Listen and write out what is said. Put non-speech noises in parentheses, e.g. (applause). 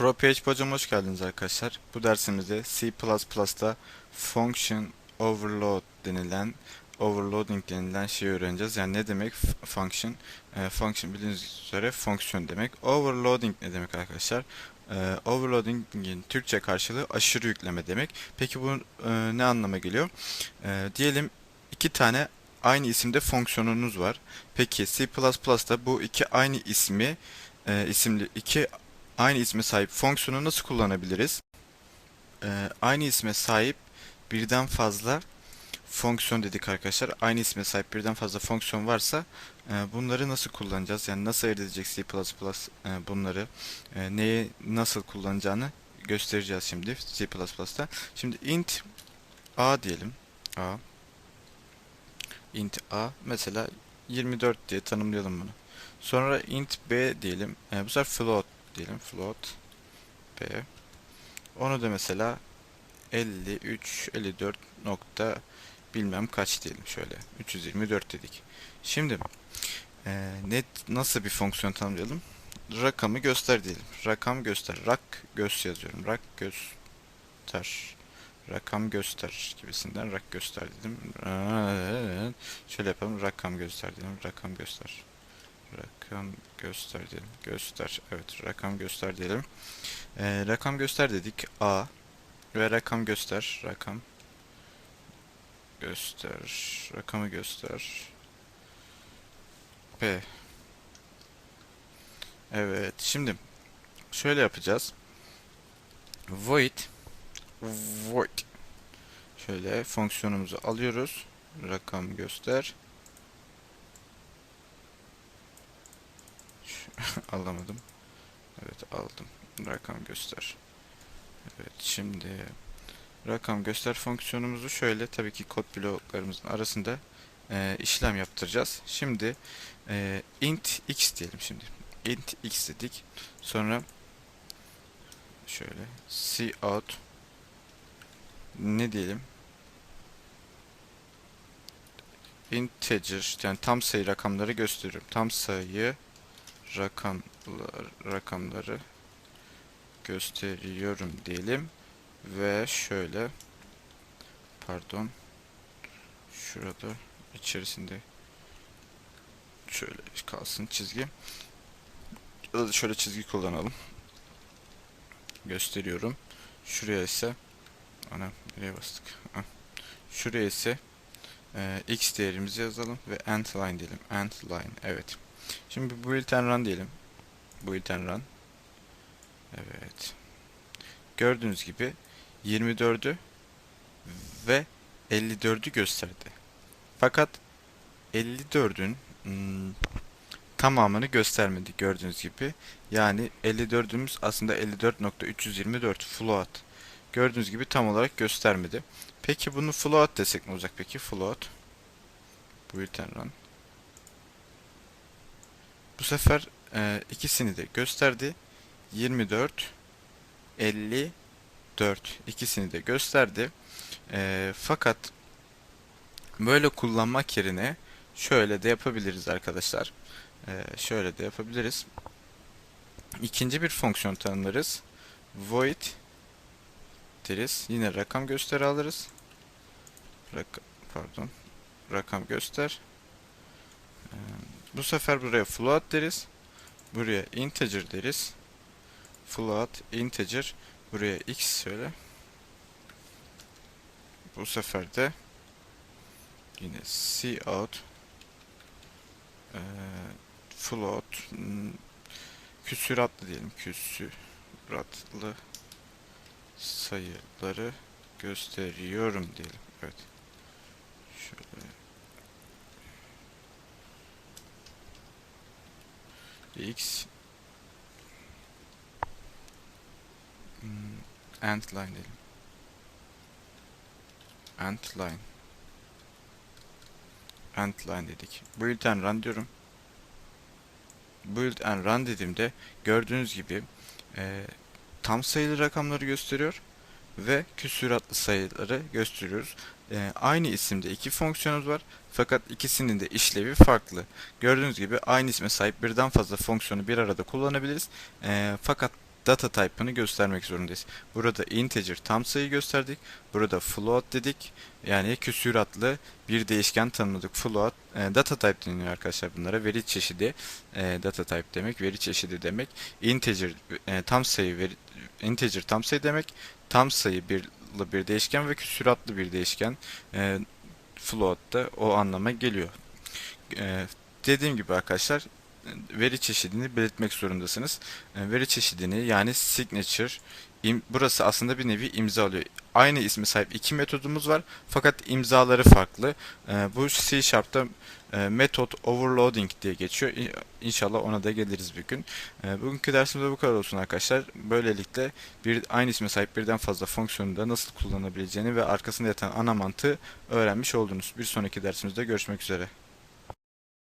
ProPHP hocam hoş geldiniz arkadaşlar. Bu dersimizde C++'da function overload denilen overloading denilen şeyi öğreneceğiz. Yani ne demek function? E, function bildiğiniz üzere fonksiyon demek. Overloading ne demek arkadaşlar? E, overloading'in Türkçe karşılığı aşırı yükleme demek. Peki bu e, ne anlama geliyor? E, diyelim iki tane aynı isimde fonksiyonunuz var. Peki C++'da bu iki aynı ismi e, isimli iki aynı isme sahip fonksiyonu nasıl kullanabiliriz? Ee, aynı isme sahip birden fazla fonksiyon dedik arkadaşlar. Aynı isme sahip birden fazla fonksiyon varsa e, bunları nasıl kullanacağız? Yani nasıl ayırt edecek C++ e, bunları e, neye nasıl kullanacağını göstereceğiz şimdi C++'da. Şimdi int a diyelim. a int a mesela 24 diye tanımlayalım bunu. Sonra int b diyelim. E, bu sefer float diyelim float b. Onu da mesela 53 54 nokta bilmem kaç diyelim şöyle 324 dedik. Şimdi e, net nasıl bir fonksiyon tanımlayalım? Rakamı göster diyelim. Rakam göster. Rak göz yazıyorum. Rak göster. Rakam göster gibisinden rak göster dedim. Şöyle yapalım. Rakam göster diyelim. Rakam göster. Rakam göster diyelim. Göster. Evet, rakam göster diyelim. Ee, rakam göster dedik. A ve rakam göster. Rakam göster. Rakamı göster. B. Evet. Şimdi şöyle yapacağız. Void void şöyle fonksiyonumuzu alıyoruz. Rakam göster. (laughs) Alamadım. Evet aldım. Rakam göster. Evet şimdi rakam göster fonksiyonumuzu şöyle tabii ki kod bloklarımızın arasında e, işlem yaptıracağız. Şimdi e, int x diyelim şimdi. int x dedik. Sonra şöyle cout ne diyelim? integer yani tam sayı rakamları gösteriyorum. Tam sayı rakamlar, rakamları gösteriyorum diyelim. Ve şöyle pardon şurada içerisinde şöyle kalsın çizgi. Ya da şöyle çizgi kullanalım. Gösteriyorum. Şuraya ise ana nereye bastık? Ha. şuraya ise e, x değerimizi yazalım ve end line diyelim. End line evet Şimdi build and run diyelim. Build and run. Evet. Gördüğünüz gibi 24'ü ve 54'ü gösterdi. Fakat 54'ün hmm, tamamını göstermedi gördüğünüz gibi. Yani 54'ümüz aslında 54.324 float. Gördüğünüz gibi tam olarak göstermedi. Peki bunu float desek ne olacak peki? Float. Build and run. Bu sefer e, ikisini de gösterdi. 24 54 ikisini de gösterdi. E, fakat böyle kullanmak yerine şöyle de yapabiliriz arkadaşlar. E, şöyle de yapabiliriz. İkinci bir fonksiyon tanımlarız. Void deriz. Yine rakam gösteri alırız. Rak pardon. Rakam göster. Bu sefer buraya float deriz. Buraya integer deriz. Float, integer. Buraya x söyle. Bu sefer de yine cout e, float küsüratlı diyelim. Küsüratlı sayıları gösteriyorum diyelim. Evet. Şöyle x end line diyelim. End line. End line dedik. Build and run diyorum. Build and run dediğimde gördüğünüz gibi e, tam sayılı rakamları gösteriyor ve küsuratlı sayıları gösteriyoruz. E, aynı isimde iki fonksiyonumuz var. Fakat ikisinin de işlevi farklı. Gördüğünüz gibi aynı isme sahip birden fazla fonksiyonu bir arada kullanabiliriz. E, fakat data type'ını göstermek zorundayız. Burada integer tam sayı gösterdik. Burada float dedik. Yani küsuratlı bir değişken tanımladık. Float e, data type deniyor arkadaşlar bunlara. Veri çeşidi e, data type demek, veri çeşidi demek. Integer e, tam sayı veri integer tam sayı demek. Tam sayı bir bir değişken ve küsuratlı bir değişken. E, float da o anlama geliyor. E, dediğim gibi arkadaşlar veri çeşidini belirtmek zorundasınız. E, Veri çeşidini yani signature im- burası aslında bir nevi imza alıyor. Aynı isme sahip iki metodumuz var fakat imzaları farklı. E, Bu C Sharp'ta e, method overloading diye geçiyor. İnşallah ona da geliriz bir gün. Bugünkü dersimizde bu kadar olsun arkadaşlar. Böylelikle bir aynı isme sahip birden fazla fonksiyonu da nasıl kullanabileceğini ve arkasında yatan ana mantığı öğrenmiş oldunuz. Bir sonraki dersimizde görüşmek üzere.